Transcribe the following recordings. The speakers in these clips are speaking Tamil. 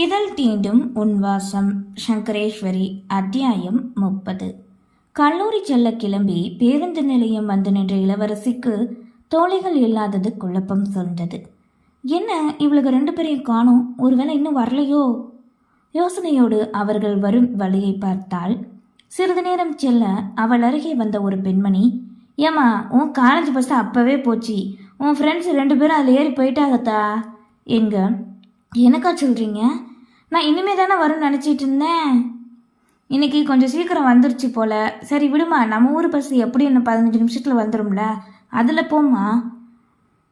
இதழ் தீண்டும் உன்வாசம் சங்கரேஸ்வரி அத்தியாயம் முப்பது. கல்லூரி செல்ல கிளம்பி பேருந்து நிலையம் வந்து நின்ற இளவரசிக்கு தோழிகள் இல்லாதது குழப்பம் சூழ்ந்தது என்ன இவளுக்கு ரெண்டு பேரையும் காணோம்? ஒருவேளை இன்னும் வரலையோ? யோசனையோடு அவர்கள் வரும் வழியை பார்த்தால் சிறிது நேரம் செல்ல அவள் அருகே வந்த ஒரு பெண்மணி ஏம்மா உன் காலேஜ் பஸ் அப்பவே போச்சு. உன் ஃப்ரெண்ட்ஸ் ரெண்டு பேரும் அதில் ஏறி போயிட்டாகத்தா எங்க எனக்கா சொல்கிறீங்க நான் இனிமே தானே வரும்னு நினச்சிட்டு இருந்தேன். இன்னைக்கு கொஞ்சம் சீக்கிரம் வந்துருச்சு போல. சரி விடுமா நம்ம ஊர் பஸ் எப்படி இன்னும் பதினஞ்சு நிமிஷத்தில் வந்துடும்ல அதில் போம்மா.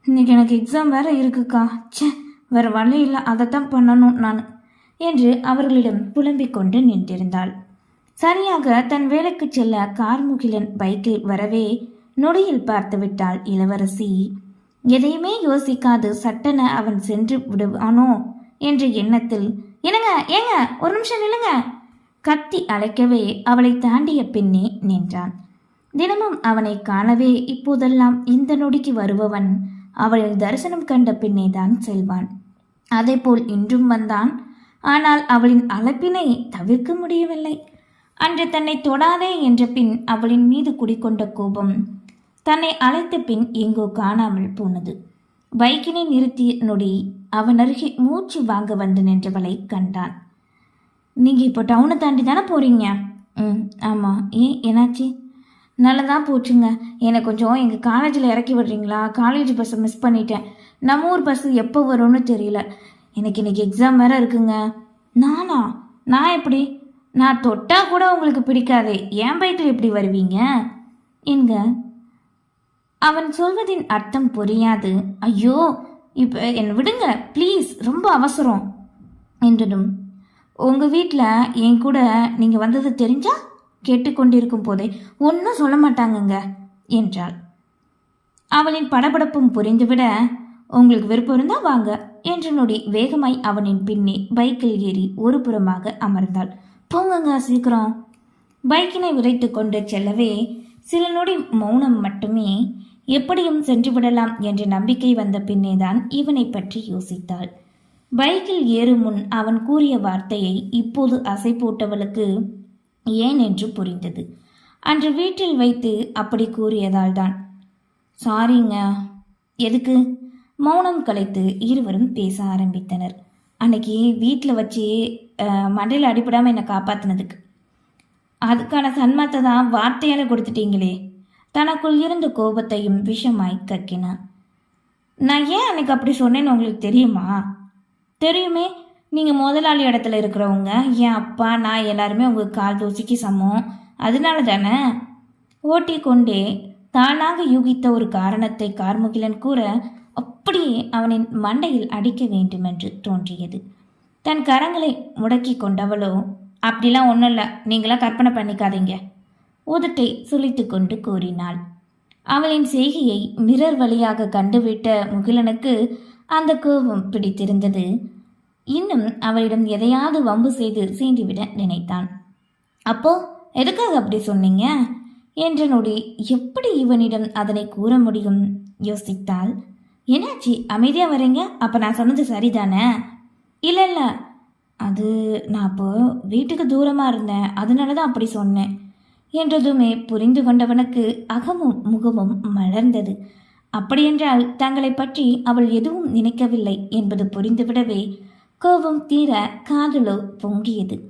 இன்னைக்கு எனக்கு எக்ஸாம் வேற இருக்குக்கா. ச்சே வேறு வழி இல்லை. அதைத்தான் பண்ணணும் நான். என்று அவர்களிடம் புலம்பிக் கொண்டு நின்றிருந்தாள். சரியாக தன் வேலைக்கு செல்ல கார்முகிலன் பைக்கில் வரவே நொடியில் பார்த்து விட்டாள் இளவரசி. எதையுமே யோசிக்காது சட்டென அவன் சென்று விடுவானோ? என்ற எண்ணத்தில் என்னங்க ஏங்க ஒரு நிமிஷம் நில்லுங்க. கத்தி அழைக்கவே அவளை தாண்டிய பின்னே நின்றான் தினமும் அவனை காணவே இப்போதெல்லாம் இந்த நொடிக்கு வருபவன் அவளின் தரிசனம் கண்ட பின்னே தான் செல்வான் அதேபோல் இன்றும் வந்தான். ஆனால் அவளின் அழைப்பினை தவிர்க்க முடியவில்லை. அன்று தன்னை தொடாதே என்ற பின் அவளின் மீது குடிக்கொண்ட கோபம் தன்னை அழைத்த பின் எங்கோ காணாமல் போனது. பைக்கினை நிறுத்திய நொடி அவன் அருகே மூச்சு வாங்க வந்து நின்றவளை கண்டான். நீங்கள் இப்போ டவுனை தாண்டி தானே போகிறீங்க ம் ஆமாம் ஏன் என்னாச்சு? நல்லதான் போச்சுங்க. என்னை கொஞ்சம் எங்கள் காலேஜில் இறக்கி விடுறீங்களா? காலேஜ் பஸ்ஸை மிஸ் பண்ணிட்டேன். நம்ம ஊர் பஸ் எப்போ வரும்னு தெரியல. எனக்கு இன்னைக்கு எக்ஸாம் வேற இருக்குங்க. நானா? நான் எப்படி? நான் தொட்டால் கூட உங்களுக்கு பிடிக்காதே. என் பைக்கில் எப்படி வருவீங்க? என்க அவன் சொல்வதின் அர்த்தம் புரியாது. ஐயோ இப்போ என்னை விடுங்க ப்ளீஸ் ரொம்ப அவசரம் என்றதும். உங்கள் வீட்டில் என் கூட நீங்கள் வந்தது தெரிஞ்சா? கேட்டுக்கொண்டிருக்கும் போதே ஒன்றும் சொல்ல மாட்டாங்கங்க என்றாள். அவளின் படபடப்பும் புரிந்துவிட உங்களுக்கு விருப்பம் இருந்தா வாங்க என்று நொடி வேகமாய் அவனின் பின்னே பைக்கில் ஏறி ஒரு புறமாக அமர்ந்தாள். போங்கங்க சீக்கிரம். பைக்கினை விரைத்து கொண்டு செல்லவே சில நொடி மௌனம் மட்டுமே எப்படியும் சென்று விடலாம் என்ற நம்பிக்கை வந்த பின்னேதான் இவனை பற்றி யோசித்தாள். பைக்கில் ஏறும் முன் அவன் கூறிய வார்த்தையை இப்போது அசை போட்டவளுக்கு ஏன் என்று புரிந்தது. அன்று வீட்டில் வைத்து அப்படி கூறியதால் தான் சாரிங்க எதுக்கு? மௌனம் கலைத்து இருவரும் பேச ஆரம்பித்தனர். அன்னைக்கு வீட்டில் வச்சு மண்டையில் அடிபடாமல் என்னை காப்பாற்றினதுக்கு அதுக்கான சன்மாத்தை தான் வார்த்தையால் கொடுத்துட்டீங்களே. தனக்குள் இருந்த கோபத்தையும் விஷமாய் கக்கினான். நான் ஏன் அன்னைக்கு அப்படி சொன்னேன்னு உங்களுக்கு தெரியுமா? தெரியுமே நீங்கள் முதலாளி இடத்துல இருக்கிறவங்க என் அப்பா நான் எல்லாருமே உங்கள் கால் தூசிக்கு சமம். அதனால தானே? ஓட்டி கொண்டே தானாக யூகித்த ஒரு காரணத்தை கார்முகிலன் கூற அப்படியே அவனின் மண்டையில் அடிக்க வேண்டுமென்று தோன்றியது. தன் கரங்களை முடக்கி கொண்டவளோ அப்படிலாம் ஒன்றும் இல்லை. நீங்களாம் கற்பனை பண்ணிக்காதீங்க. உதட்டை சுழித்து கொண்டு கூறினாள். அவளின் செய்கையை மிரர் வழியாக கண்டுவிட்ட முகிலனுக்கு அந்த கோபம் பிடித்திருந்தது. இன்னும் அவளிடம் எதையாவது வம்பு செய்து சீண்டிவிட நினைத்தான். அப்போ எதுக்காக அப்படி சொன்னீங்க? என்ற நொடி எப்படி இவனிடம் அதனை கூற முடியும்? யோசித்தாள். என்னாச்சு அமைதியாக வரீங்க? அப்போ நான் சொன்னது சரிதானே? இல்லை இல்லை. அது நான் அப்போ வீட்டுக்கு தூரமாக இருந்தேன். அதனால தான் அப்படி சொன்னேன். என்றதுமே புரிந்து கொண்டவனுக்கு அகமும் முகமும் மலர்ந்தது. அப்படியென்றால் தங்களை பற்றி அவள் எதுவும் நினைக்கவில்லை என்பது புரிந்துவிடவே கோபம் தீர காதலோ பொங்கியது.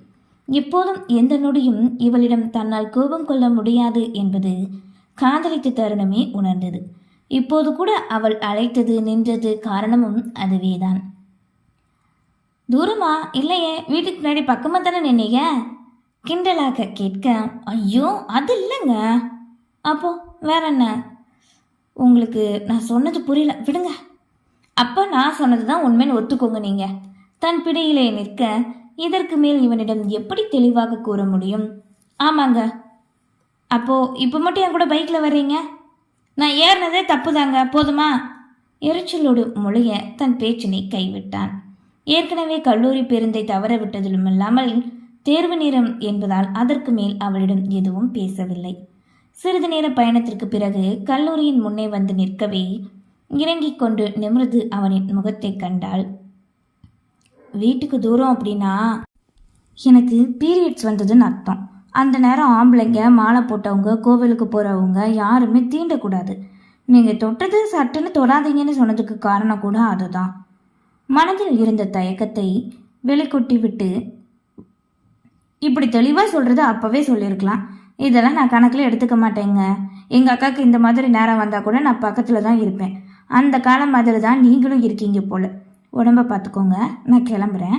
எப்போதும் எந்த நொடியும் இவளிடம் தன்னால் கோபம் கொள்ள முடியாது என்பது காதலித்த தருணமே உணர்ந்தது. இப்போது கூட அவள் அழைத்தது நின்றது காரணமும் அதுவேதான். தூரமா? இல்லையே. வீட்டுக்கு முன்னாடி பக்கமாக தானே நின்னீங்க? கிண்டலாக கேட்க ஐயோ அது இல்லைங்க. அப்போ வேற என்ன? உங்களுக்கு நான் சொன்னது புரியல. விடுங்க. அப்போ நான் சொன்னது தான் உண்மைன்னு ஒத்துக்கோங்க நீங்கள் தன் பிடியிலே நிற்க இதற்கு மேல் இவனிடம் எப்படி தெளிவாக கூற முடியும்? ஆமாங்க. அப்போ இப்போ மட்டும் என் கூட பைக்கில் வர்றீங்க? நான் ஏறினதே தப்புதாங்க. போதுமா? எரிச்சலோடு மொழிய தன் பேச்சினை கைவிட்டான். ஏற்கனவே கல்லூரி பேருந்தை தவற விட்டதிலும் இல்லாமல் தேர்வு நேரம் என்பதால் அதற்கு மேல் அவளிடம் எதுவும் பேசவில்லை. சிறிது நேர பயணத்திற்கு பிறகு கல்லூரியின் முன்னே வந்து நிற்கவே இறங்கிக் கொண்டு நிமிர்ந்து அவனின் முகத்தை கண்டாள். வீட்டுக்கு தூரம் அப்படின்னா? எனக்கு பீரியட்ஸ் வந்ததுன்னு அர்த்தம். அந்த நேரம் ஆம்பளைங்க மாலை போட்டவங்க கோவிலுக்கு போகிறவங்க யாருமே தீண்டக்கூடாது. நீங்கள் தொட்டது சட்டுன்னு தொடாதீங்கன்னு சொன்னதுக்கு காரணம் கூட அதுதான். மனதில் இருந்த தயக்கத்தை வெளிக்கொட்டி விட்டு இப்படி தெளிவாக சொல்கிறது அப்போவே சொல்லியிருக்கலாம். இதெல்லாம் நான் கணக்கில் எடுத்துக்க மாட்டேங்க. எங்கள் அக்காவுக்கு இந்த மாதிரி நேரம் வந்தால் கூட நான் பக்கத்தில் தான் இருப்பேன். அந்த காலம் மாதிரி தான் நீங்களும் இருக்கீங்க போல். உடம்ப பார்த்துக்கோங்க. நான் கிளம்புறேன்.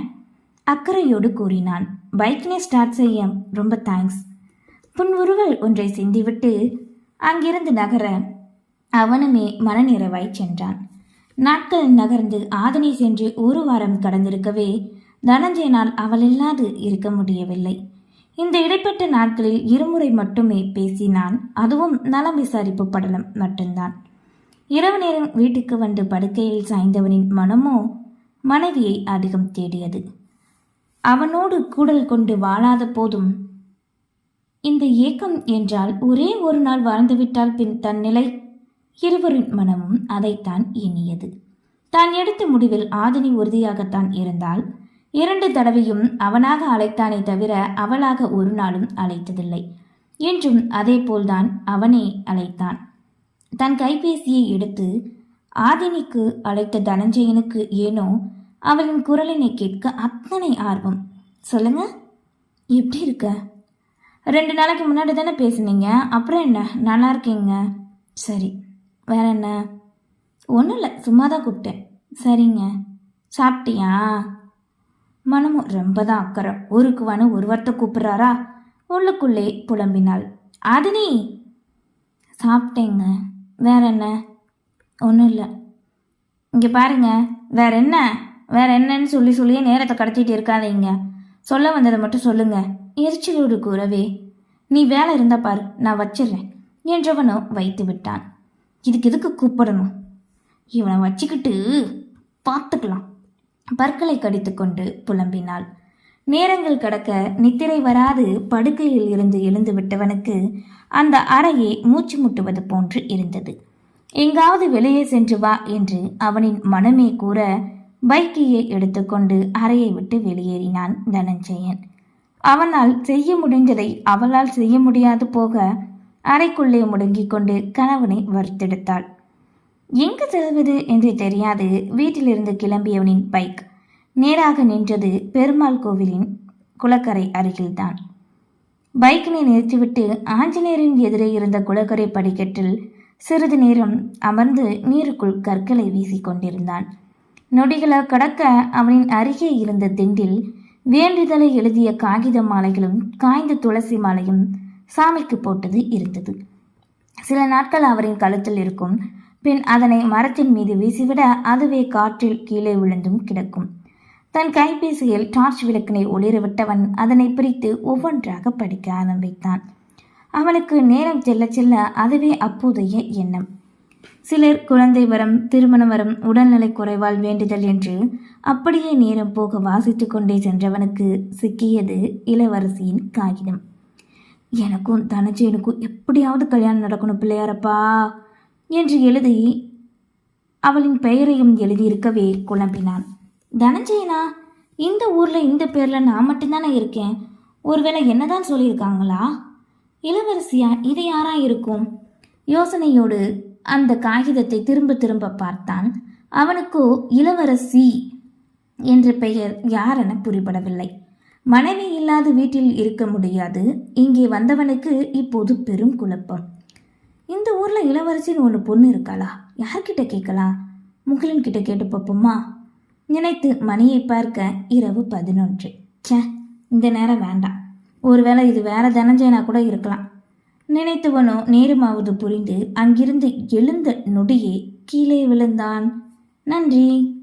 அக்கறையோடு கூறினான். பைக்கினை ஸ்டார்ட் செய்ய ரொம்ப தேங்க்ஸ் புன்முறுவல் ஒன்றை சிந்திவிட்டு அங்கிருந்து நகர அவனுமே மனநிறைவாய் சென்றான். நாட்கள் நகர்ந்து ஆதனை சென்று ஒரு வாரம் கடந்திருக்கவே தனஞ்சயனால் அவள் இல்லாது இருக்க முடியவில்லை. இந்த இடைப்பட்ட நாட்களில் இருமுறை மட்டுமே பேசினான். அதுவும் நலம் விசாரிப்பு படலம் மட்டும்தான். இரவு நேரம் வீட்டுக்கு வந்து படுக்கையில் சாய்ந்தவனின் மனமோ மனைவியை அதிகம் தேடியது. அவனோடு கூடல் கொண்டு வாழாத போதும் இந்த ஏக்கம் என்றால் ஒரே ஒரு நாள் வாழ்ந்துவிட்டால் பின் தன் நிலை இருவரின் மனமும் அதைத்தான் எண்ணியது. தான் எடுத்த முடிவில் ஆதினி உறுதியாகத்தான் இருந்தால் இரண்டு தடவையும் அவனாக அழைத்தானே தவிர அவளாக ஒரு நாளும் அழைத்ததில்லை. என்றும் அதேபோல்தான் அவனே அழைத்தான். தன் கைபேசியை எடுத்து ஆதினிக்கு அழைத்த தனஞ்சயனுக்கு ஏனோ அவளின் குரலினை கேட்க அத்தனை ஆர்வம். சொல்லுங்க எப்படி இருக்க? ரெண்டு நாளைக்கு முன்னாடி தானே பேசுனீங்க அப்புறம் என்ன நல்லா இருக்கீங்க? சரி வேற என்ன? ஒன்றும் இல்லை சும்மா தான் கூப்பிட்டேன். சரிங்க சாப்பிட்டியா? மனமும் ரொம்ப தான் அக்கறை. ஊருக்குவான்னு ஒரு வார்த்தை கூப்பிட்றாரா? உள்ளுக்குள்ளே புலம்பினாள். ஆதினி சாப்பிட்டேங்க. வேற என்ன? ஒன்றும் இல்லை. இங்கே பாருங்க. வேற என்ன? வேற என்னன்னு சொல்லி சொல்லியே நேரத்தை கடத்திட்டு இருக்காதீங்க. சொல்ல வந்ததை மட்டும் சொல்லுங்க. எரிச்சலோடு கூறவே நீ வேலை இருந்தா பாரு நான் வச்சிடுறேன். என்றவனோ வைத்து விட்டான். இதுக்கு எதுக்கு கூப்பிடணும்? இவனை வச்சுக்கிட்டு பார்த்துக்கலாம். பற்களை கடித்துக்கொண்டு புலம்பினாள். நேரங்கள் கடக்க நித்திரை வராது படுக்கையில் இருந்து எழுந்து விட்டவனுக்கு அந்த அறையே மூச்சு முட்டுவது போன்று இருந்தது. எங்காவது வெளியே சென்று வா என்று அவனின் மனமே கூற பைக்கையை எடுத்துக்கொண்டு அறையை விட்டு வெளியேறினான் தனஞ்சயன். அவனால் செய்ய முடிந்ததை அவளால் செய்ய முடியாது போக அறைக்குள்ளே முடங்கிக் கொண்டு கணவனை வறுத்தெடுத்தாள். எங்கு செல்வது என்று தெரியாது. வீட்டிலிருந்து கிளம்பியவனின் பைக். நேராக நின்றது பெருமாள் கோவிலின் குளக்கரை அருகில்தான். பைக்கினை நிறுத்திவிட்டு ஆஞ்சநேயரின் எதிரே இருந்த குளக்கரை படிக்கட்டில் சிறிது நேரம் அமர்ந்து நீருக்குள் கற்களை வீசிக் கொண்டிருந்தான். நொடிகளை கடக்க அவனின் அருகே இருந்த திண்டில் வேண்டுதலை எழுதிய காகித மாலைகளும் காய்ந்த துளசி மாலையும் சாமிக்கு போட்டது இருந்தது. சில நாட்கள் அவரின் கழுத்தில் இருக்கும் பின் அதனை மரத்தின் மீது வீசிவிட அதுவே காற்றில் கீழே விழுந்தும் கிடக்கும். தன் கைபேசியில் டார்ச் விளக்கினை ஒளிரவிட்டவன் அதனை பிரித்து ஒவ்வொன்றாக படிக்க ஆரம்பித்தான். அவனுக்கு நேரம் செல்ல செல்ல அதுவே அப்போதைய எண்ணம். சிலர் குழந்தை வரம் திருமண வரம் உடல்நலை குறைவால் வேண்டுதல் என்று அப்படியே நேரம் போக வாசித்து கொண்டே சென்றவனுக்கு சிக்கியது இளவரசியின் காகிதம். எனக்கும் தனஜயனுக்கும் எப்படியாவது கல்யாணம் நடக்கணும் பிள்ளையாரப்பா. என்று எழுதி அவளின் பெயரையும் எழுதியிருக்கவே குழம்பினான். தனஞ்சயனா? இந்த ஊரில் இந்த பேரில் நான் மட்டும்தானே இருக்கேன். ஒருவேளை என்னதான் சொல்லியிருக்காங்களா? இளவரசியா இது யாரா இருக்கும் யோசனையோடு அந்த காகிதத்தை திரும்ப திரும்ப பார்த்தான். அவனுக்கோ இளவரசி என்ற பெயர் யாரென புரிபடவில்லை. மனைவி இல்லாத வீட்டில் இருக்க முடியாது. இங்கே வந்தவனுக்கு இப்போது பெரும் குழப்பம். இந்த ஊரில் இளவரசின்னு ஒன்று பொண்ணு இருக்காளா? யார்கிட்ட கேட்கலாம் முகிலன் கிட்ட கேட்டு பார்ப்போமா? நினைத்து மணியை பார்க்க இரவு பதினொன்று. ச்சே இந்த நேரம் வேண்டாம். ஒருவேளை இது வேற தனஞ்சயனா கூட இருக்கலாம். நினைத்தவனோ நேரமாவது புரிந்து அங்கிருந்து எழுந்த நொடியே கீழே விழுந்தான். நன்றி.